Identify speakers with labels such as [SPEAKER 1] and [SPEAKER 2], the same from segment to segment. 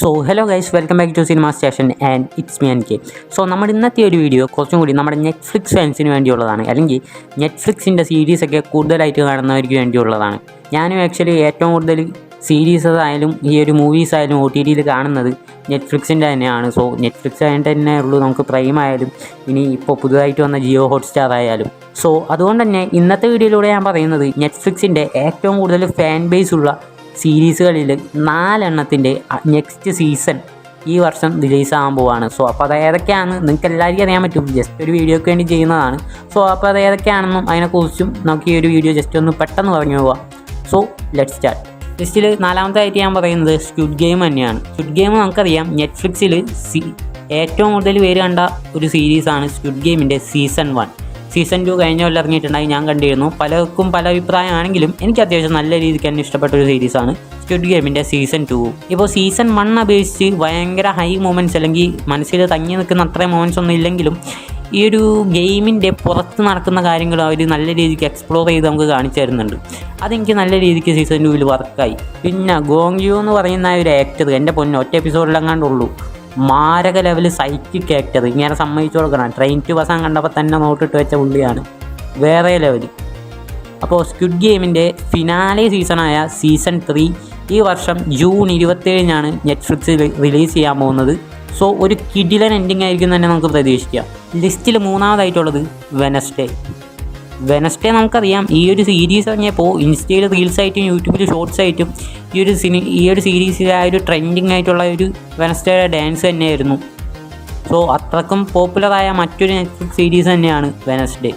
[SPEAKER 1] So hello guys welcome back to cinema station and it's me N K so നമ്മുടെ ഇന്നത്തെ ഒരു video കുറച്ചും കൂടി നമ്മുടെ നെറ്റ്ഫ്ലിക്സ് ഫാൻസിന് വേണ്ടിയുള്ളതാണ്. അല്ലെങ്കിൽ നെറ്റ്ഫ്ലിക്സിന്റെ സീരീസൊക്കെ കൂടുതലായിട്ട് കാണുന്നവർക്ക് വേണ്ടിയുള്ളതാണ്. ഞാനും ആക്ച്വലി ഏറ്റവും കൂടുതൽ സീരീസ് ആയാലും ഈ ഒരു മൂവീസ് ആയാലും ഒ ടി ടിയിൽ കാണുന്നത് നെറ്റ്ഫ്ലിക്സിന്റെ തന്നെയാണ്. സോ നെറ്റ്ഫ്ലിക്സ് ആയിട്ട് തന്നെ ഉള്ളൂ നമുക്ക് പ്രൈം ആയാലും ഇനി ഇപ്പോൾ പുതുതായിട്ട് വന്ന ജിയോ ഹോട്ട്സ്റ്റാർ ആയാലും. സോ അതുകൊണ്ട് തന്നെ ഇന്നത്തെ വീഡിയോയിലൂടെ ഞാൻ പറയുന്നത് നെറ്റ്ഫ്ലിക്സിന്റെ ഏറ്റവും കൂടുതൽ ഫാൻ ബേസ് ഉള്ള സീരീസുകളിൽ നാലെണ്ണത്തിന്റെ നെക്സ്റ്റ് സീസൺ ഈ വർഷം റിലീസ് ആകാൻ പോവാണ്. സോ അപ്പോൾ അത് ഏതൊക്കെയാണ് നിങ്ങൾക്ക് എല്ലാവർക്കും അറിയാൻ പറ്റും. ജസ്റ്റ് ഒരു വീഡിയോയ്ക്ക് വേണ്ടി ചെയ്യുന്നതാണ്. സോ അപ്പോൾ അത് ഏതൊക്കെയാണെന്നും അതിനെക്കുറിച്ചും നമുക്ക് ഈ ഒരു വീഡിയോ ജസ്റ്റ് ഒന്ന് പെട്ടെന്ന് പറഞ്ഞു പോവാം. സോ ലെറ്റ് സ്റ്റാർട്ട് ലിസ്റ്റിൽ നാലാമത്തായിട്ട് ഞാൻ പറയുന്നത് സ്ക്വിഡ് ഗെയിം തന്നെയാണ്. സ്ക്വിഡ് ഗെയിം നമുക്കറിയാം നെറ്റ്ഫ്ലിക്സിൽ സി ഏറ്റവും കൂടുതൽ പേര് കണ്ട ഒരു സീരീസാണ് സ്ക്വിഡ് ഗെയിമിന്റെ സീസൺ വൺ സീസൺ ടു കഴിഞ്ഞ കൊല്ലം ഇറങ്ങിയിട്ടുണ്ടായി ഞാൻ കണ്ടിരുന്നു. പലർക്കും പല അഭിപ്രായമാണെങ്കിലും എനിക്ക് അത്യാവശ്യം നല്ല രീതിക്ക് തന്നെ ഇഷ്ടപ്പെട്ട ഒരു സീരീസാണ് സ്ക്വിഡ് ഗെയിമിന്റെ സീസൺ ടു ഇപ്പോൾ സീസൺ വൺ അപേക്ഷിച്ച് ഭയങ്കര ഹൈ മൊമെന്റ്സ് അല്ലെങ്കിൽ മനസ്സിൽ തങ്ങി നിൽക്കുന്ന അത്രയും മൊമെന്റ്സ് ഒന്നും ഇല്ലെങ്കിലും ഈ ഒരു ഗെയിമിന്റെ പുറത്ത് നടക്കുന്ന കാര്യങ്ങൾ അവർ നല്ല രീതിക്ക് എക്സ്പ്ലോർ ചെയ്ത് നമുക്ക് കാണിച്ചു തരുന്നുണ്ട്. അതെനിക്ക് നല്ല രീതിക്ക് സീസൺ ടൂവിൽ വർക്കായി പിന്നെ ഗോങ് യു എന്ന് പറയുന്ന ഒരു ആക്ടർ എന്റെ പൊന്നെ ഒറ്റ എപ്പിസോഡിലെങ്ങാണ്ടുള്ളൂ മാരക ലെവൽ സൈക്കിക് ആക്ടർ ഇങ്ങനെ സമ്മതിച്ചു കൊടുക്കണം. ട്രെയിൻ ടു ബസാൻ കണ്ടപ്പോൾ തന്നെ നോട്ടിട്ട് വെച്ച പുള്ളിയാണ് വേറെ ലെവൽ അപ്പോൾ സ്ക്വിഡ് ഗെയിമിന്റെ ഫിനാലെ സീസണായ സീസൺ ത്രീ ഈ വർഷം ജൂൺ ഇരുപത്തേഴിനാണ് നെറ്റ്ഫ്ലിക്സിൽ റിലീസ് ചെയ്യാൻ പോകുന്നത്. സോ ഒരു കിഡിലൻ എൻഡിങ് ആയിരിക്കും തന്നെ നമുക്ക് പ്രതീക്ഷിക്കാം. ലിസ്റ്റിൽ മൂന്നാമതായിട്ടുള്ളത് വെനസ്ഡേ വെനസ്ഡേ നമുക്കറിയാം. ഈ ഒരു സീരീസ് ഇറങ്ങിയപ്പോൾ ഇൻസ്റ്റയിൽ റീൽസ് ആയിട്ടും യൂട്യൂബിൽ ഷോർട്സ് ആയിട്ടും ഈ ഒരു സിനി ഈ ഒരു സീരീസിലെ ആ ഒരു ട്രെൻഡിങ് ആയിട്ടുള്ള ഒരു വെനസ്ഡേയുടെ ഡാൻസ് തന്നെയായിരുന്നു. സോ അത്രക്കും പോപ്പുലറായ മറ്റൊരു നെറ്റ്ഫ്ലിക്സ് സീരീസ് തന്നെയാണ് വെനസ്ഡേ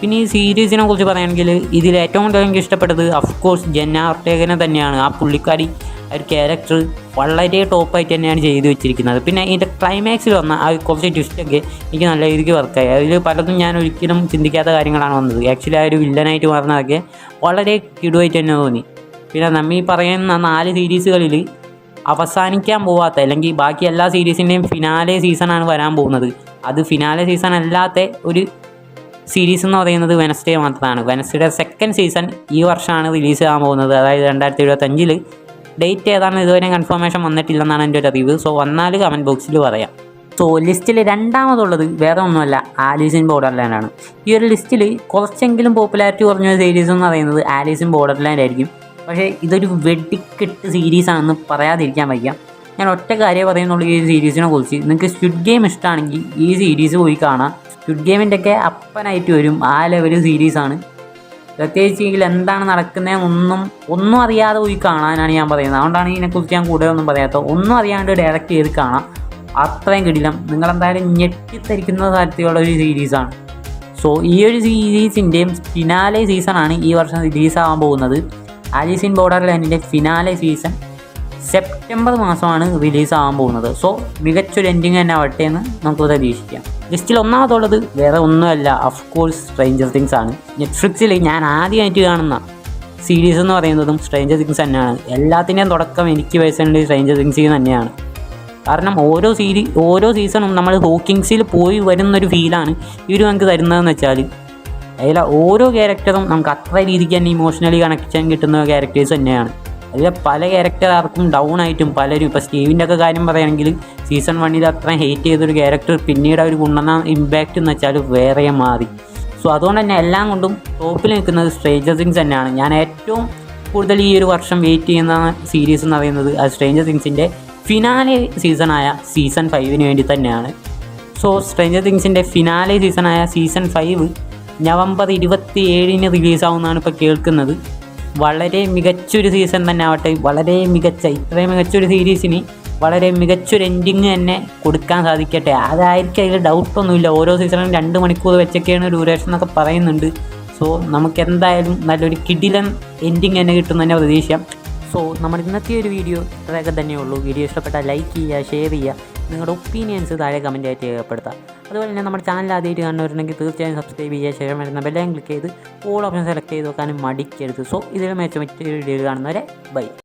[SPEAKER 1] പിന്നെ ഈ സീരീസിനെ കുറിച്ച് പറയുകയാണെങ്കിൽ ഇതിൽ ഏറ്റവും കൂടുതൽ എനിക്ക് ഇഷ്ടപ്പെട്ടത് അഫ്കോഴ്സ് ജെന്ന ഓർട്ടേഗനെ തന്നെയാണ്. ആ പുള്ളിക്കാരി ഒരു ക്യാരക്ടർ വളരെ ടോപ്പായിട്ട് തന്നെയാണ് ചെയ്തു വെച്ചിരിക്കുന്നത്. പിന്നെ ഇതിന്റെ ക്ലൈമാക്സിൽ വന്ന ആ കുറച്ച് ട്വിസ്റ്റൊക്കെ എനിക്ക് നല്ല രീതിക്ക് വർക്കായി അതിൽ പലതും ഞാൻ ഒരിക്കലും ചിന്തിക്കാത്ത കാര്യങ്ങളാണ് വന്നത്. ആക്ച്വലി ആ ഒരു വില്ലനായിട്ട് മാറുന്നതൊക്കെ വളരെ കിടുവായിട്ട് തന്നെ തോന്നി. പിന്നെ നമ്മൾ ഈ പറയുന്ന നാല് സീരീസുകളിൽ അവസാനിക്കാൻ പോവാത്ത അല്ലെങ്കിൽ ബാക്കി എല്ലാ സീരീസിന്റെയും ഫിനാലെ സീസണാണ് വരാൻ പോകുന്നത്. അത് ഫിനാലെ സീസൺ അല്ലാത്ത ഒരു സീരീസ് എന്ന് പറയുന്നത് വെനസ്ഡേ മാത്രമാണ്. വെനസ്ഡേയുടെ സെക്കൻഡ് സീസൺ ഈ വർഷമാണ് റിലീസ് ചെയ്യാൻ പോകുന്നത്. അതായത് രണ്ടായിരത്തി എഴുപത്തഞ്ചിൽ ഡേറ്റ് ഏതാണെന്ന് ഇതുവരെ കൺഫർമേഷൻ വന്നിട്ടില്ലെന്നാണ് എന്റെ ഒരു അറിവ്. സോ വന്നാൽ കമന്റ് ബോക്സിൽ പറയാം. സോ ലിസ്റ്റിൽ രണ്ടാമതുള്ളത് വേറെ ഒന്നുമല്ല ആലീസ് ഇൻ ബോർഡർലാൻഡ് ആണ്. ഈ ഒരു ലിസ്റ്റിൽ കുറച്ചെങ്കിലും പോപ്പുലാരിറ്റി കുറഞ്ഞ സീരീസ് എന്ന് പറയുന്നത് ആലീസ് ഇൻ ബോർഡർലാൻഡ് ആയിരിക്കും. പക്ഷേ ഇതൊരു വെടിക്കെട്ട് സീരീസ് ആണെന്ന് പറയാതിരിക്കാൻ വയ്യ. ഞാൻ ഒറ്റ കാര്യം പറയുന്നുള്ളൂ ഈ സീരീസിനെ കുറിച്ച്. നിങ്ങൾക്ക് സ്റ്റുഡ് ഗെയിം ഇഷ്ടമാണെങ്കിൽ ഈ സീരീസ് പോയി കാണാം. സ്റ്റുഡ് ഗെയിമിന്റെയൊക്കെ അപ്പനായിട്ട് വരും. ആ ലെവൽ സീരീസാണ് പ്രത്യേകിച്ച് ഇതിൽ എന്താണ് നടക്കുന്നതെന്നൊന്നും ഒന്നും ഒന്നും അറിയാതെ പോയി കാണാനാണ് ഞാൻ പറയുന്നത്. അതുകൊണ്ടാണ് ഇതിനെക്കുറിച്ച് ഞാൻ കൂടുതൽ ഒന്നും പറയാത്തത്. ഒന്നും അറിയാണ്ട് ഡയറക്റ്റ് ചെയ്ത് കാണാം. അത്രയും കിടിലം. നിങ്ങളെന്തായാലും ഞെട്ടിത്തരിക്കുന്ന തരത്തിലുള്ള ഒരു സീരീസാണ് സോ ഈ ഒരു സീരീസിന്റെയും ഫിനാലെ സീസണാണ് ഈ വർഷം റിലീസാവാൻ പോകുന്നത്. ആലീസ് ഇൻ ബോർഡർ ലൈനിന്റെ ഫിനാലെ സീസൺ സെപ്റ്റംബർ മാസമാണ് റിലീസ് ആവാൻ പോകുന്നത്. സോ മികച്ചൊരു എൻഡിങ് തന്നെ ആവട്ടെ എന്ന് നമുക്ക് പ്രതീക്ഷിക്കാം. ലിസ്റ്റിൽ ഒന്നാമതുള്ളത് വേറെ ഒന്നുമല്ല അഫ് കോഴ്സ് സ്ട്രേഞ്ചർ തിങ്സ് ആണ്. നെറ്റ്ഫ്ലിക്സിൽ ഞാൻ ആദ്യമായിട്ട് കാണുന്ന സീരീസ് എന്ന് പറയുന്നതും സ്ട്രേഞ്ചർ തിങ്സ് തന്നെയാണ്. എല്ലാത്തിന്റെയും തുടക്കം എനിക്ക് പേഴ്സണലി സ്ട്രേഞ്ചർ തിങ്സിൽ തന്നെയാണ്. കാരണം ഓരോ സീരീ ഓരോ സീസണും നമ്മൾ ഹോക്കിങ്സിൽ പോയി വരുന്നൊരു ഫീലാണ് ഇവർ നമുക്ക് തരുന്നതെന്ന് വെച്ചാൽ. അതിലെ ഓരോ ക്യാരക്ടറും നമുക്ക് അത്ര രീതിക്ക് തന്നെ ഇമോഷണലി കണക്ഷൻ കിട്ടുന്ന ക്യാരക്ടേഴ്സ് തന്നെയാണ്. അതിലെ പല ക്യാരക്ടർ ആർക്കും ഡൗൺ ആയിട്ടും പലരും ഇപ്പോൾ സ്റ്റീവിന്റെ ഒക്കെ കാര്യം പറയുകയാണെങ്കിൽ സീസൺ വണ്ണിൽ അത്രയും ഹേറ്റ് ചെയ്തൊരു ക്യാരക്ടർ പിന്നീട് അവർ കൊണ്ടുവന്ന ഇമ്പാക്റ്റ് എന്ന് വെച്ചാൽ വേറെ മാറി സോ അതുകൊണ്ട് തന്നെ എല്ലാം കൊണ്ടും ടോപ്പിൽ നിൽക്കുന്നത് സ്ട്രേഞ്ചർ തിങ്സ് തന്നെയാണ്. ഞാൻ ഏറ്റവും കൂടുതൽ ഈ ഒരു വർഷം വെയിറ്റ് ചെയ്യുന്ന സീരീസ് എന്ന് പറയുന്നത് ആ സ്ട്രേഞ്ചർ തിങ്സിന്റെ ഫിനാലെ സീസണായ സീസൺ ഫൈവിന് വേണ്ടി തന്നെയാണ്. സോ സ്ട്രേഞ്ചർ തിങ്സിന്റെ ഫിനാലെ സീസണായ സീസൺ ഫൈവ് നവംബർ ഇരുപത്തി ഏഴിന് റിലീസാവുമെന്നാണ് ഇപ്പോൾ കേൾക്കുന്നത്. വളരെ മികച്ചൊരു സീസൺ തന്നെ ആവട്ടെ. വളരെ മികച്ച ഇത്രയും മികച്ചൊരു സീരീസിന് വളരെ മികച്ചൊരു എൻഡിങ് തന്നെ കൊടുക്കാൻ സാധിക്കട്ടെ. അതായിരിക്കും അതിൽ ഡൗട്ടൊന്നുമില്ല ഓരോ സീസണും രണ്ട് മണിക്കൂർ വെച്ചൊക്കെയാണ് ഡ്യൂറേഷൻ എന്നൊക്കെ പറയുന്നുണ്ട്. സോ നമുക്ക് എന്തായാലും നല്ലൊരു കിടിലൻ എൻഡിങ് തന്നെ കിട്ടും തന്നെ പ്രതീക്ഷിക്കാം. സോ നമ്മുടെ ഇന്നത്തെ ഒരു വീഡിയോ ഇത്രയൊക്കെ തന്നെയുള്ളൂ. വീഡിയോ ഇഷ്ടപ്പെട്ടാൽ ലൈക്ക് ചെയ്യുക ഷെയർ ചെയ്യുക. നിങ്ങളുടെ ഒപ്പീനിയൻസ് താഴെ കമന്റ് ആയിട്ട് രേഖപ്പെടുത്താം. അതുപോലെ തന്നെ നമ്മുടെ ചാനൽ ആദ്യമായിട്ട് കാണുന്നവരുണ്ടെങ്കിൽ തീർച്ചയായും സബ്സ്ക്രൈബ് ചെയ്യുക ശേഷം വരുന്ന ബെല്ലൈൻ ക്ലിക്ക് ചെയ്ത് ഓൾ ഓപ്ഷൻ സെലക്ട് ചെയ്ത് വെക്കാനും മടിക്കരുത്. സോ ഇതിൽ മെച്ച മറ്റൊരു വീഡിയോ കാണുന്നവരെ ബൈ